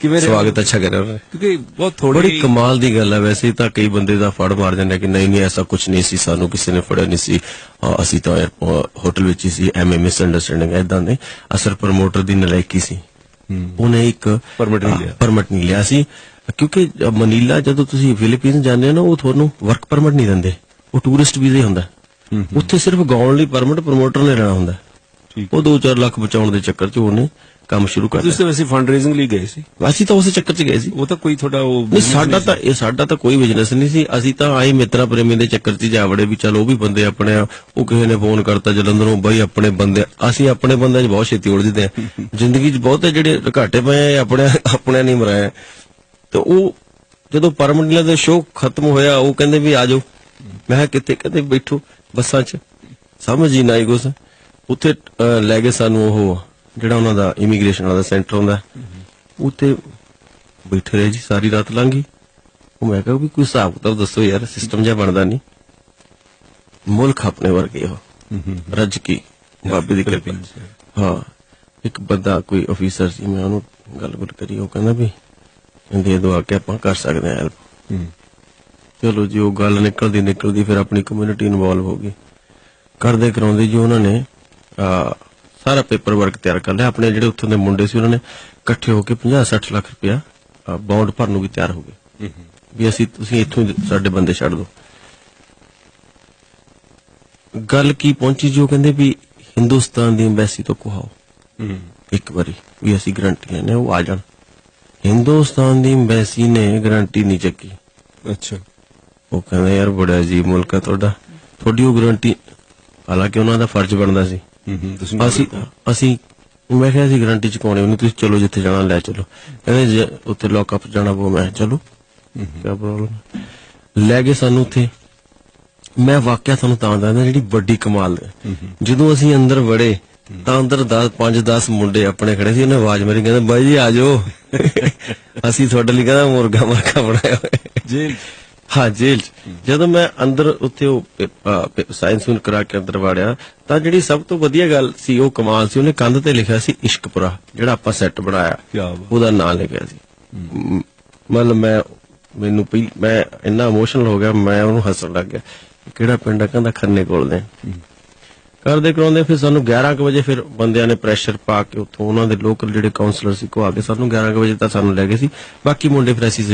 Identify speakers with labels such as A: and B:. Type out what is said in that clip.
A: ਕਿਵੇਂ ਰਿਹਾ?
B: ਸਵਾਗਤ ਅੱਛਾ ਕਰਿਆ ਉਹਨੇ
A: ਕਿਉਂਕਿ ਬਹੁਤ
B: ਬੜੀ
A: ਥੋੜੀ
B: ਕਮਾਲ ਦੀ ਗੱਲ ਹੈ ਵੈਸੇ ਤਾਂ ਕਈ ਬੰਦੇ ਦਾ ਫੜ ਮਾਰ ਜਾਂਦੇ ਕਿ ਨਹੀਂ ਨਹੀਂ ਐਸਾ ਕੁਝ ਨਹੀਂ ਸੀ ਸਾਨੂੰ ਕਿਸੇ ਨੇ ਫੜਿਆ ਨਹੀਂ ਸੀ। ਅ, ਅਸੀਂ ਤਾਂ ਹੋਟਲ ਵਿੱਚ ਹੀ ਸੀ ਐਵੇਂ ਮਿਸ ਅੰਡਰਸਟੈਂਡਿੰਗ ਐਦਾਂ ਨਹੀਂ। ਅਸਰ ਪ੍ਰਮੋਟਰ ਦੀ ਨਲਾਇਕੀ ਸੀ। ਉਹਨੇ ਇੱਕ
A: Permit ਨਹੀਂ ਲਿਆ।
B: ਪਰਮਿਟ ਨਹੀਂ ਲਿਆ ਸੀ। ਕਿਉਂਕਿ ਅ, ਮਨੀਲਾ ਜਦੋਂ ਤੁਸੀਂ ਫਿਲੀਪੀਨਸ ਜਾਂਦੇ ਹੋ ਨਾ ਉਹ ਤੁਹਾਨੂੰ ਵਰਕ ਪਰਮਿਟ ਨਹੀਂ ਦਿੰਦੇ। ਉਹ ਟੂਰਿਸਟ ਵੀਜ਼ਾ ਹੀ ਹੁੰਦਾ। ਉੱਥੇ ਸਿਰਫ ਗਾਉਣ ਲਈ ਪਰਮਿਟ ਪ੍ਰਮੋਟਰ ਨੇ ਲੈਣਾ ਹੁੰਦਾ।
A: ਠੀਕ।
B: ਉਹ 2-4 ਲੱਖ ਬਚਾਉਣ ਦੇ ਚੱਕਰ 'ਚ ਉਹਨੇ ਕੰਮ ਸ਼ੁਰੂ ਕਰ
A: ਤੁਸੀਂ ਵੈਸੇ ਫੰਡ ਰੇਜ਼ਿੰਗ ਲਈ ਗਏ ਸੀ।
B: ਅਸੀਂ ਤਾਂ ਉਸੇ ਚੱਕਰ 'ਚ ਗਏ ਸੀ।
A: ਉਹ ਤਾਂ ਕੋਈ ਤੁਹਾਡਾ ਉਹ
B: ਨਹੀਂ ਸਾਡਾ ਤਾਂ ਇਹ ਸਾਡਾ ਤਾਂ ਕੋਈ ਬਿਜ਼ਨਸ ਨਹੀਂ ਸੀ। ਅਸੀਂ ਤਾਂ ਆਏ ਮਿੱਤਰਾ ਪ੍ਰੇਮੀ ਦੇ ਚੱਕਰ 'ਚ ਜਾ ਵੜੇ ਵੀ ਚਲ ਉਹ ਵੀ ਬੰਦੇ ਆਪਣੇ ਆ। ਉਹ ਕਿਸੇ ਨੇ ਫੋਨ ਕਰਤਾ ਜਲੰਧਰੋਂ ਬਈ ਆਪਣੇ ਬੰਦੇ ਅਸੀਂ ਆਪਣੇ ਬੰਦਿਆਂ 'ਚ ਬਹੁਤ ਛੇਤੀ ਉਲਝਦੇ ਆ। ਜ਼ਿੰਦਗੀ 'ਚ ਬਹੁਤ ਹੈ ਜਿਹੜੇ ਘਾਟੇ ਪਏ ਆ ਇਹ ਆਪਣੇ ਆਪਣੇ ਨਹੀਂ ਮਰਾਏ। ਤੇ ਉਹ ਜਦੋਂ ਪਰਮਨੈਂਟ ਦਾ ਸ਼ੋਅ ਖਤਮ ਹੋਇਆ ਉਹ ਕਹਿੰਦੇ ਵੀ ਆ ਜਾਓ। ਮੈਂ ਕਿਹਾ ਕਿੱਥੇ? ਕਹਿੰਦੇ ਬੈਠੋ ਬੱਸਾਂ 'ਚ। ਸਮਝ ਹੀ ਨਾ ਆਈ ਕੁਛ। ਉੱਥੇ ਅਹ, ਲੈ ਗਏ ਸਾਨੂੰ ਉਹ ਜਿਹੜਾ ਉਹਨਾਂ ਦਾ ਇਮੀਗ੍ਰੇਸ਼ਨ ਵਾਲਾ ਸੈਂਟਰ ਹੁੰਦਾ ਉੱਥੇ ਬੈਠੇ ਰਹੇ ਜੀ ਸਾਰੀ ਰਾਤ ਲੰਘ ਉਹ ਮੈਂ ਕਿਹਾ ਵੀ ਕੋਈ ਹਿਸਾਬ ਕਿਤਾਬ ਦੱਸੋ ਯਾਰ ਸਿਸਟਮ ਜਿਹਾ ਬਣਦਾ ਨਹੀਂ। ਮੁਲਕ ਆਪਣੇ ਵਰਗੇ ਹੋ ਰੱਜ ਕੀ ਬਾਬੇ ਦੀ ਕਿਰਪਾ। ਹਾਂ ਇੱਕ ਬੰਦਾ ਕੋਈ ਅਫੀਸਰ ਸੀ ਮੈਂ ਉਹਨੂੰ ਗੱਲ ਗੁੱਲ ਕਰੀ ਉਹ ਕਹਿੰਦਾ ਵੀ ਦੇ ਦੋ ਆ ਕੇ ਆਪਾਂ ਕਰ ਸਕਦੇ ਹਾਂ ਹੈਲਪ ਚਲੋ ਜੀ ਉਹ ਗੱਲ ਨਿਕਲਦੀ ਨਿਕਲਦੀ ਫਿਰ ਆਪਣੀ ਕਮਿਊਨਿਟੀ ਇਨਵੋਲਵ ਹੋ ਗਈ। ਕਰਦੇ ਕਰਾਉਂਦੇ ਜੀ ਉਹਨਾਂ ਨੇ ਆ ਸਾਰਾ ਪੇਪਰ ਵਰਕ ਤਿਆਰ ਕਰ ਲਿਆ। ਆਪਣੇ ਜਿਹੜੇ ਉੱਥੋਂ ਦੇ ਮੁੰਡੇ ਸੀ ਉਹਨਾਂ ਨੇ ਇਕੱਠੇ ਹੋ ਕੇ 50 60 ਲੱਖ ਰੁਪਇਆ ਬੌਂਡ ਭਰਨ ਨੂੰ ਵੀ ਤਿਆਰ ਹੋ ਗਏ। ਵੀ ਅਸੀਂ ਤੁਸੀਂ ਇੱਥੋਂ ਸਾਡੇ ਬੰਦੇ ਛੱਡ ਦਿਓ। ਗੱਲ ਕੀ ਪਹੁੰਚੀ ਜੋ ਕਹਿੰਦੇ ਵੀ ਹਿੰਦੁਸਤਾਨ ਦੀ ਐਮਬੈਸੀ ਤੋਂ ਕਹਾਓ। ਇੱਕ ਵਾਰੀ ਵੀ ਅਸੀਂ ਗਰੰਟੀ ਲੈਨੇ ਉਹ ਆ ਜਾਣ। ਹਿੰਦੁਸਤਾਨ ਦੀ ਐਮਬੈਸੀ ਨੇ ਗਰੰਟੀ ਨਹੀਂ ਚੱਕੀ।
A: ਅੱਛਾ।
B: ਉਹ ਕਹਿੰਦਾ ਯਾਰ ਬੜਾ ਜੀ ਮੁਲਕ ਹੈ ਤੁਹਾਡਾ। ਤੁਹਾਡੀ ਉਹ ਗਰੰਟੀ ਹਾਲਾਂਕਿ ਉਹਨਾਂ ਦਾ ਫਰਜ਼ ਬਣਦਾ ਸੀ।
A: ਤੁਸੀਂ
B: ਅਸੀਂ ਅਸੀਂ ਮੈਂ ਕਿਹਾ ਸੀ ਗਰੰਟੀ ਚੁਕਾਉਣੀ ਉਹਨੂੰ ਤੁਸੀਂ ਚਲੋ ਜਿੱਥੇ ਜਾਣਾ ਲੈ ਚਲੋ। ਕਹਿੰਦੇ ਜੇ ਉੱਥੇ ਲੋਕਅਪ ਜਾਣਾ ਪਊ ਮੈਂ ਚਲੋ। ਕੀ ਪ੍ਰੋਬਲਮ ਲੈ ਗਏ ਸਾਨੂੰ ਉੱਥੇ। ਮੈਂ ਵਾਕਿਆ ਤੁਹਾਨੂੰ ਤਾਂ ਦੱਸਦਾ ਜਿਹੜੀ ਵੱਡੀ ਕਮਾਲ ਜਦੋਂ ਅਸੀਂ ਅੰਦਰ ਵੜੇ ਤਾਂ ਅੰਦਰ 10 5 10 ਮੁੰਡੇ ਆਪਣੇ ਖੜੇ ਸੀ ਉਹਨੇ ਆਵਾਜ਼ ਮਾਰੀ ਕਹਿੰਦਾ ਬਾਈ ਜੀ ਆ ਜਾਓ। ਅਸੀਂ ਤੁਹਾਡੇ ਲਈ ਕਹਿੰਦਾ ਮੁਰਗਾ ਮਰਗਾ ਬਣਾਇਆ ਹੋਇਆ
A: ਜੇਲ੍ਹ
B: ਹਾਂ ਜੇਲ੍ਹ 'ਚ। ਜਦੋਂ ਮੈਂ ਅੰਦਰ ਉੱਥੇ ਉਹ ਸਾਇੰਸ ਨੂੰ ਕਰਾ ਕੇ ਅੰਦਰ ਵਾੜਿਆ ਤਾਂ ਜਿਹੜੀ ਸਭ ਤੋਂ ਵਧੀਆ ਗੱਲ ਸੀ ਉਹ ਕਮਾਲ ਸੀ। ਉਹਨੇ ਕੰਧ ਤੇ ਲਿਖਿਆ ਸੀ ਇਸ਼ਕਪੁਰਾ ਜਿਹੜਾ ਆਪਾਂ ਸੈੱਟ ਬਣਾਇਆ।
A: ਕਿਆ ਬਾਤ।
B: ਉਹਦਾ ਨਾਮ ਲਿਖਿਆ ਸੀ। ਮ- ਮਤਲਬ ਮੈਂ ਮੈਨੂੰ ਪਹਿ- ਮੈਂ ਇੰਨਾ ਇਮੋਸ਼ਨਲ ਹੋ ਗਿਆ ਮੈਂ ਉਹਨੂੰ ਹੱਸਣ ਲੱਗ ਗਿਆ। ਕਿਹੜਾ ਪਿੰਡ ਆ? ਕਹਿੰਦਾ ਖੰਨੇ ਕੋਲ ਦੇ ਕਰਦੇ ਕਰਾਉਂਦੇ ਫਿਰ ਸਾਨੂੰ 11 ਕੁ ਵਜੇ ਫਿਰ ਬੰਦਿਆਂ ਨੇ ਪ੍ਰੈਸ਼ਰ ਪਾ ਕੇ ਉੱਥੋਂ ਉਹਨਾਂ ਦੇ ਲੋਕਲ ਜਿਹੜੇ ਕਾਉਂਸਲਰ ਸੀ ਕੋ ਆ ਕੇ ਸਾਨੂੰ 11 ਕੁ ਵਜੇ ਤਾਂ ਸਾਨੂੰ ਲੈ ਗਏ ਸੀ। ਬਾਕੀ ਮੁੰਡੇ ਫਿਰ ਅਸੀਂ